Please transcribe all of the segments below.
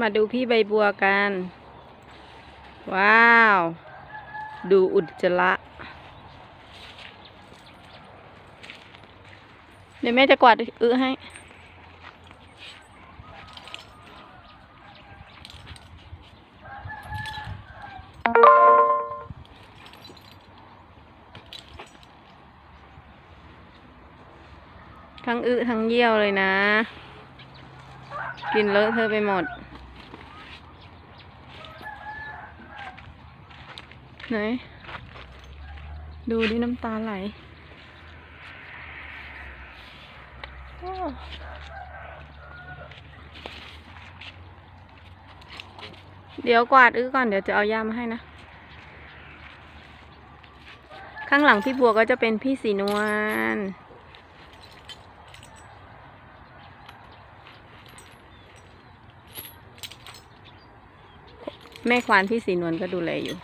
มาดูพี่ใบบัวกัน ว้าว ดูอุจจาระ เดี๋ยวแม่จะกวาดอื้อให้ ทั้งอึทั้งเยี่ยวเลยนะ กินเลอะเธอไปหมด ไหน ดูดิน้ำตาไหลเดี๋ยวกวาดอื้อก่อนเดี๋ยวจะเอายามาให้นะ ข้างหลังพี่บัวก็จะเป็นพี่สีนวลแม่ควานพี่สีนวลก็ดูแลอยู่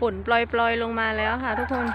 ฝนปล่อยๆลงมาแล้วค่ะทุกคน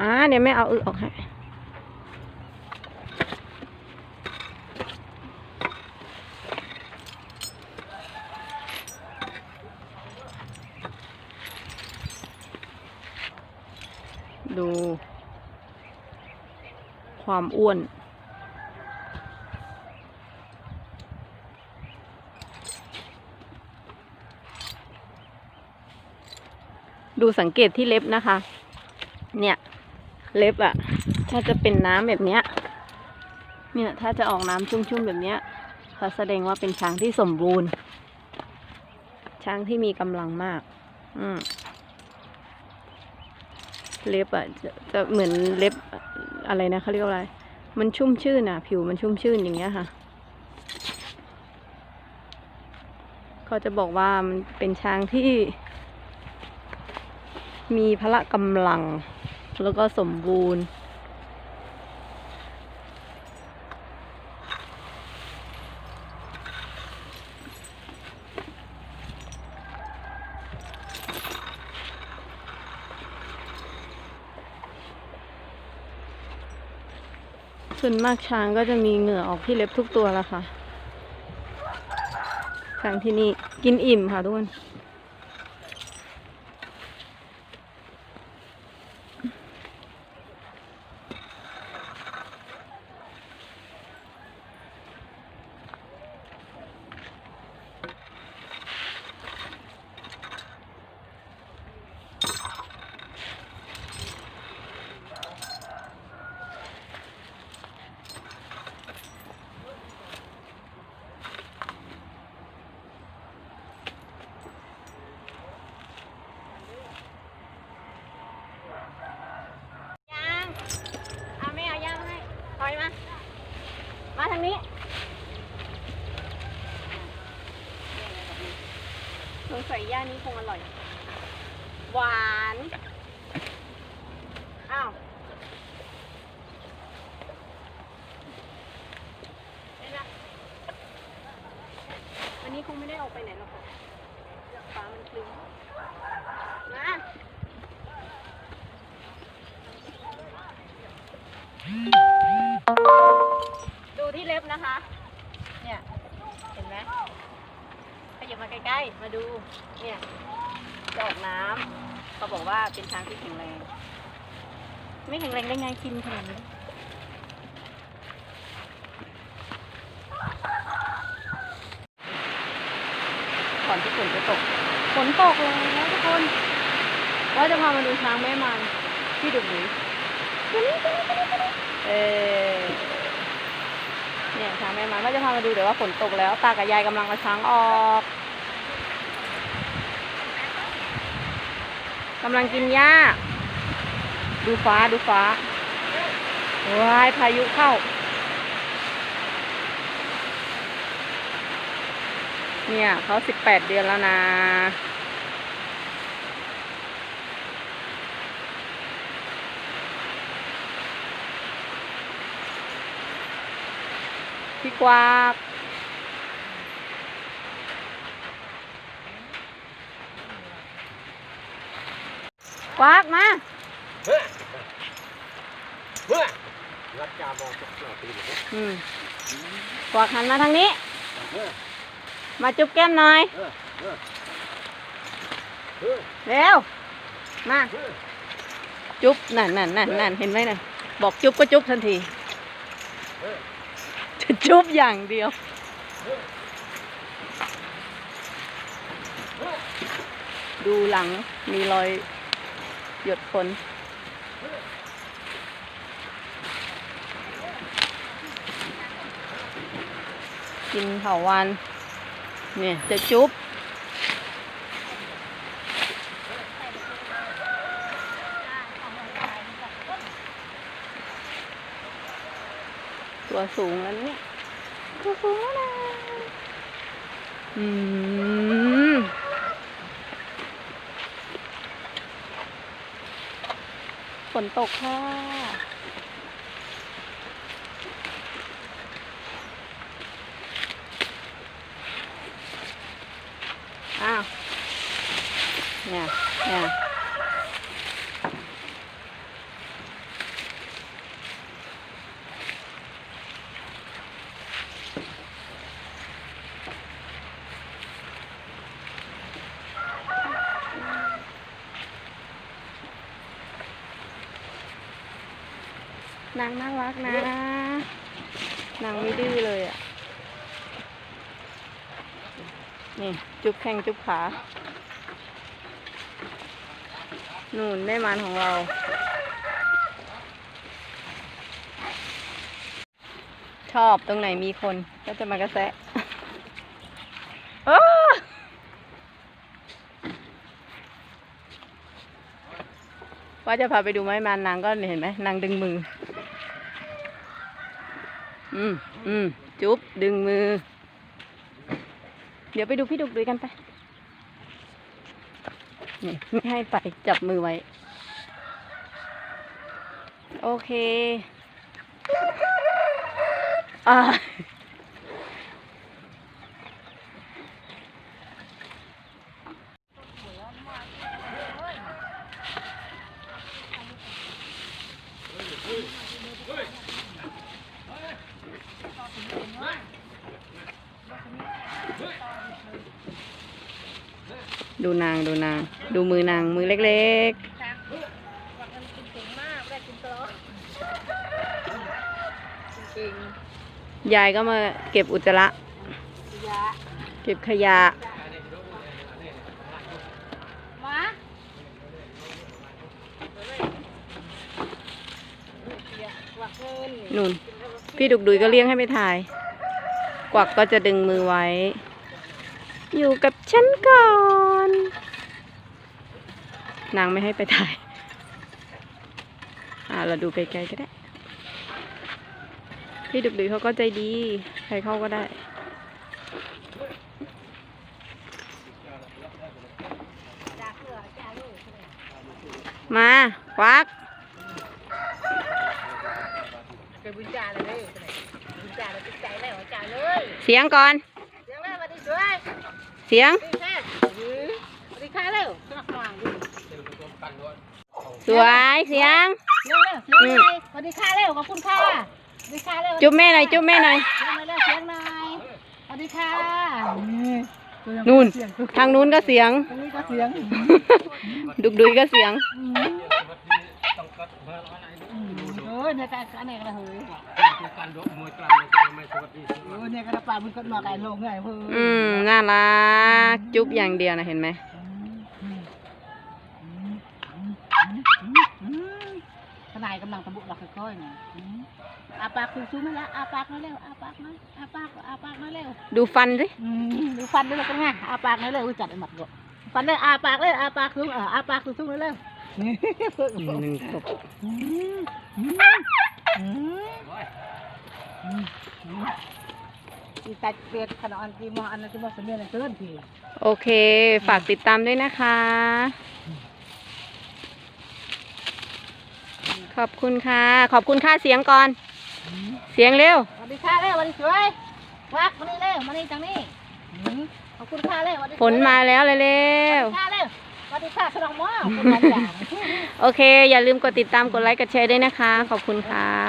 อ่าเดี๋ยวแม่เอาอึออกให้ดู ความอ้วน ดูสังเกตที่เล็บนะคะ เนี่ย เล็บอะถ้าจะเป็นน้ำแบบเนี้ยเนี่ยถ้าจะออกน้ำชุ่มๆแบบเนี้ยเขาแสดงว่าเป็นช้างที่สมบูรณ์ ช้างที่มีกำลังมาก อืมเล็บอะจะจะเหมือนเล็บอะไรนะเขาเรียกว่าอะไร มันชุ่มชื่นอะผิวมันชุ่มชื่นอย่างเงี้ยค่ะเขาจะบอกว่ามันเป็นช้างที่มีพละกำลัง แล้วก็สมบูรณ์ ส่วนมากช้างก็จะมีเหงื่อออกที่เล็บทุกตัวละค่ะช้างที่นี่กินอิ่มค่ะทุกคน ย่างเอาไม่เอาย่างให้ถอย มา มาทางนี้สงสัยย่านี้คงอร่อย หวาน อ้าววันนี้คงไม่ได้ออกไปไหนหรอกค่ะฟ้ามันคลึ้มมา ดูที่เล็บนะคะ เนี่ย เห็นไหมขยับมาใกล้ๆ มาดู เนี่ยจะออกน้ำเขาบอกว่าเป็นช้างที่แข็งแรง ไม่แข็งแรงได้ไงกินขนาดนี้ก่อนที่ฝนจะตก ฝนตกแล้วทุกคนว่าจะพามาดูช้างแม่มันที่ดุดีเออ เนี่ยช้าแม่มันว่าจะพามาดูเดี๋ยวว่าฝนตกแล้ว ตากับยายกำลังเอาช้างออกกำลังกินหญ้า ดูฟ้าดูฟ้าว้ายพายุเข้า เนี่ยเขาสิบแปดเดือนแล้วนะ พี่กวากกวากมาเฮ้ยเฮ้ยรักจามองสักหน่อยตีนอืมกวากหันมาทางนี้ เฮ้ยมาจุ๊บแก้มหน่อย เฮ้ยเฮ้ยเฮ้ยเร็ว มา เฮ้ยจุ๊บนั่นนั่นนั่นนั่นเห็นไหมน่ะ บอกจุ๊บก็จุ๊บทันที เฮ้ย จะจุ๊บอย่างเดียว ดูหลังมีรอยหยดฝนกินเผาวันเนี่ยจะจุ๊บ ตัวสูงแล้วเนี่ย ตัวสูงแล้วนะอืมฝนตกค่ะ อ้าว เนี่ย เนี่ย นางน่ารักนะ นางไม่ดื้อเลยอะ นี่ จุ๊บแข้งจุ๊บขานู่นแม่มันของเรา ชอบตรงไหนมีคนก็จะมากระแซะอ้าว่าจะพาไปดูไม้มันนางก็เห็นไหมนางดึงมือ อืมอืมจุ๊บดึงมือ เดี๋ยวไปดูพี่ดุกดุยกันไปนี่ไม่ให้ไปจับมือไว้ โอเค อ่า ดูนางดูนาง ดูมือนางมือเล็กๆ ยายก็มาเก็บอุจจาระเก็บขยะนุ่น พี่ดุกดุยก็เลี้ยงให้ไปถ่าย กวักก็จะดึงมือไว้ อยู่กับฉันก่อน นางไม่ให้ไปถ่าย อ่าเราดูไกลๆก็ได้ พี่ดุกดุยเขาก็ใจดี ใครเข้าก็ได้ มาควักเสียงก่อนเดี๋ยวแม่มาดิช่วยเสียง ดีแค่ยื้อดีค่าเร็วสนับสนุนดู สวยเสียง เร็วเร็วเสียงหน่อยสวัสดีค่ะเร็วขอบคุณค่ะสวัสดีค่ะเร็วจุ๊บแม่หน่อยจุ๊บแม่หน่อย เสียงหน่อยเร็วเสียงหน่อยสวัสดีค่ะนู่นทางนู้นก็เสียง ตรงนี้ก็เสียงดุกดุยก็เสียงเออเนี่ยการอันนี้ก็เฮ้ยการดกมวยกลางไม่ไม่สวัสดีเออเนี่ยก็ปลาบุญก็มาไก่ลงไงเพื่ออืม น่ารัก จุ๊บอย่างเดียวนะเห็นไหมายกำลังตะบุเราค่อยๆนะอืมอาปากซูมๆมาละอาปากมาเร็วอาปากมาอาปากอาปากมาเร็วดูฟันสิอืมดูฟันด้วยกันไงอาปากมาเร็วอุ๊ยจัดไอ้หมัดก็ฟันเลยอาปากเลยอาปากซูมเอออาปากซูมๆเร็วหนึ่งกบอืมอืมอืมอืมอืมอีตัดเปียกขนาดอันที่มออันนั้นที่มอสมัยนั้นเกินทีโอเค ฝากติดตามด้วยนะคะ ขอบคุณค่ะ ขอบคุณค่าเสียงก่อน เสียงเร็วสวัสดีค่ะเร็วสวัสดีสวยวักมานี่เร็วมานี่จังนี่อืมขอบคุณค่ะเร็วสวัสดีฝนมาแล้วเร็วสวัสดีค่ะเร็วสวัสดีค่ะสนองหม้อคุณบางอย่างๆโอเค อย่าลืมกดติดตามกดไลค์กดแชร์ด้วยนะคะ ขอบคุณค่ะ